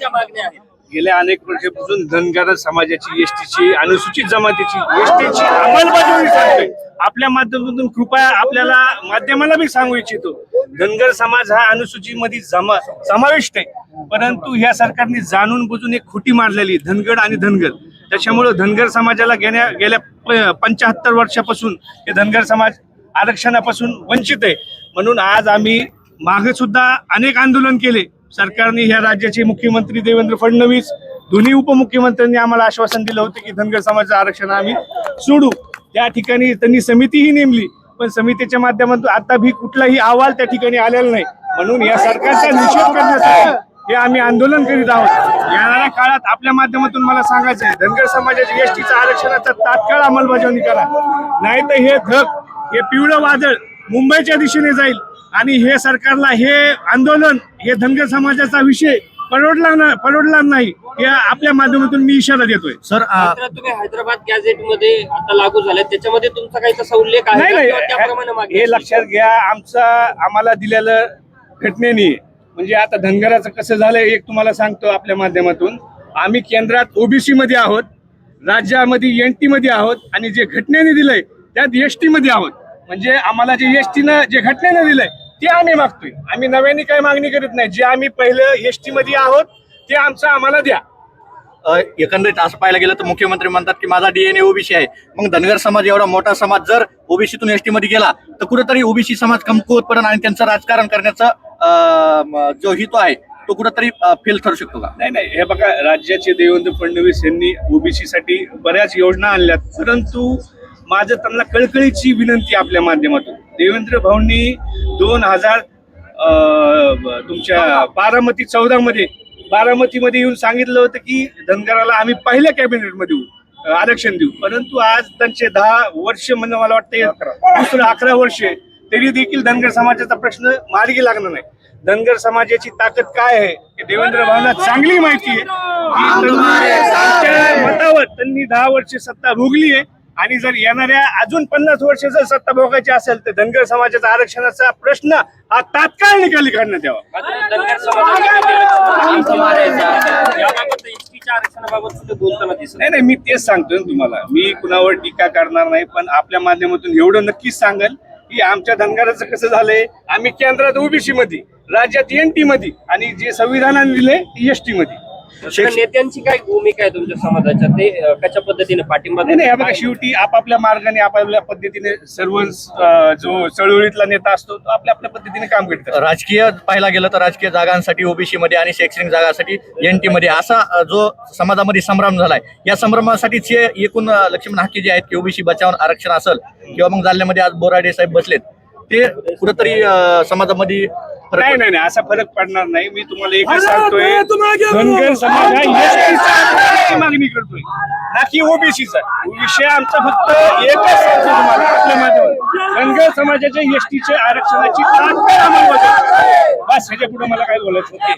तुमच्या मागण्या आहेत. गेल्या अनेक वर्षापासून धनगर समाजाची एसटीची अनुसूचित जमातीची एसटीची अंमलबजावणी सांगतोय. आपल्या माध्यमातून कृपया आपल्याला माध्यमाला मी सांगू इच्छितो. धनगर समाज हा अनुसूचीमध्ये जमा समाविष्ट आहे. परंतु ह्या सरकारने जाणून बुजून एक खुटी मारलेली धनगड आणि धनगर. त्याच्यामुळं धनगर समाजाला गेल्या गेल्या पंच्याहत्तर वर्षापासून हे धनगर समाज आरक्षणापासून वंचित आहे. म्हणून आज आम्ही मागे सुद्धा अनेक आंदोलन केले. सरकारने ह्या राज्याचे मुख्यमंत्री देवेंद्र फडणवीस दोन्ही उपमुख्यमंत्र्यांनी आम्हाला आश्वासन दिलं होतं की धनगर समाजाचं आरक्षण आम्ही सोडू. त्या ठिकाणी त्यांनी समितीही नेमली पण समितीच्या माध्यमातून आता भी कुठलाही अहवाल त्या ठिकाणी आलेला नाही. म्हणून या सरकारचा निषेध करण्यासाठी हे आम्ही आंदोलन करीत आहोत. येणाऱ्या काळात आपल्या माध्यमातून मला सांगायचं आहे धनगर समाजाच्या एसटीचा आरक्षणाचा तात्काळ अंमलबजावणी करा. नाही तर हे धग हे पिवळं वादळ मुंबईच्या दिशेने जाईल. आणि हे सरकारला हे आंदोलन हे धनगर समाजाचा विषय परवडला ना परवडला नाही हे आपल्या माध्यमातून मी इशारा देतोय सर तुम्ही हैदराबाद गॅझेटमध्ये आता लागू झाले त्याच्यामध्ये तुमचा काही तसा उल्लेख आहे नाही का? किंवा त्याप्रमाणे हे? लक्षात घ्या आमचा आम्हाला दिलेलं घटनेने म्हणजे आता धनगराचं कसं झालंय एक तुम्हाला सांगतो आपल्या माध्यमातून आम्ही केंद्रात ओबीसी मध्ये आहोत राज्यामध्ये एन टी मध्ये आहोत आणि जे घटनेने दिलंय त्यात एस टी मध्ये आहोत म्हणजे आम्हाला जे एस टीनं जे घटनेने दिलंय ते आम्ही मागतोय. आम्ही नव्याने काही मागणी करत नाही. जे आम्ही पहिलं एस टी मध्ये आहोत ते आमचं आम्हाला द्या. एकंदरीत असं पाहायला गेलं तर मुख्यमंत्री म्हणतात की माझा डीएनए ओबीसी आहे. मग धनगर समाज एवढा मोठा समाज जर ओबीसीतून एसटी मध्ये गेला तर कुठेतरी ओबीसी समाज कमकुवत पडेल आणि त्यांचं राजकारण करण्याचा जो हितो आहे तो कुठेतरी फेल ठरू शकतो का? नाही नाही. हे बघा राज्याचे देवेंद्र फडणवीस यांनी ओबीसी साठी बऱ्याच योजना आणल्यात. परंतु माझं त्यांना कळकळीची विनंती आपल्या माध्यमातून. देवेंद्र भाऊंनी दोन हजार तुमच्या बारामती चौदा मध्ये बारामतीमध्ये येऊन सांगितलं होतं की धनगराला आम्ही पहिल्या कॅबिनेटमध्ये येऊ आरक्षण देऊ. परंतु आज त्यांचे दहा वर्ष म्हणजे मला वाटतं दुसरं अकरा वर्ष आहे. तरी देखील धनगर समाजाचा प्रश्न मार्गी लागणार नाही. धनगर समाजाची ताकद काय आहे हे देवेंद्र भावना चांगली माहिती आहे. मतावर त्यांनी दहा वर्ष सत्ता भोगली आहे. आणि जर येणाऱ्या अजून पन्नास वर्ष जर सत्ता भोगायची असेल तर धनगर समाजाचा आरक्षणाचा प्रश्न हा तात्काळ निकाली काढण्यात यावा. आरक्षणाबाबत बोलताना नाही नाही मी तेच सांगतोय तुम्हाला. मी कुणावर टीका करणार नाही पण आपल्या माध्यमातून एवढं नक्कीच सांगेल की आमच्या धनगराचं कसं झालंय. आम्ही केंद्रात ओबीसी मध्ये राज्यात एन टी मध्ये आणि जे संविधानाने दिले एस टी मध्ये. तर नेत्यांची काय भूमिका आहे तुमच्या समाजाच्या? ते अं, कशा पद्धतीने पाठिंबा नाही नाही हे बघा शेवटी आपापल्या मार्गाने आपापल्या पद्धतीने सर्व अं, जो चळवळीतला नेता असतो तो आपल्या आपल्या पद्धतीने काम करतात राजकीय पाहायला गेलं तर राजकीय जागांसाठी ओबीसी मध्ये आणि शैक्षणिक जागांसाठी एनटी मध्ये. असा अ, जो समाजामध्ये संभ्रम झालाय या संभ्रमासाठी जे एकूण अ, लक्ष्मण हाके जे आहेत की ओबीसी बचाव आरक्षण असेल किंवा मग जालन्यामध्ये आज बोराडे साहेब बसलेत ते कुठंतरी समाजामध्ये फरक नाही नाही नाही असा फरक पडणार नाही. मी तुम्हाला एकच सांगतोय धनगर समाज हा एसटीचा मागणी करतोय. ना की ओबीसीचा विषय आमचा फक्त एकच सांगतो तुम्हाला आपल्या माध्यमातून. धनगर समाजाच्या एसटीच्या आरक्षणाची तात्काळ अंमलबजावणी. बस ह्याच्या पुढे मला काय बोलायचं नाही.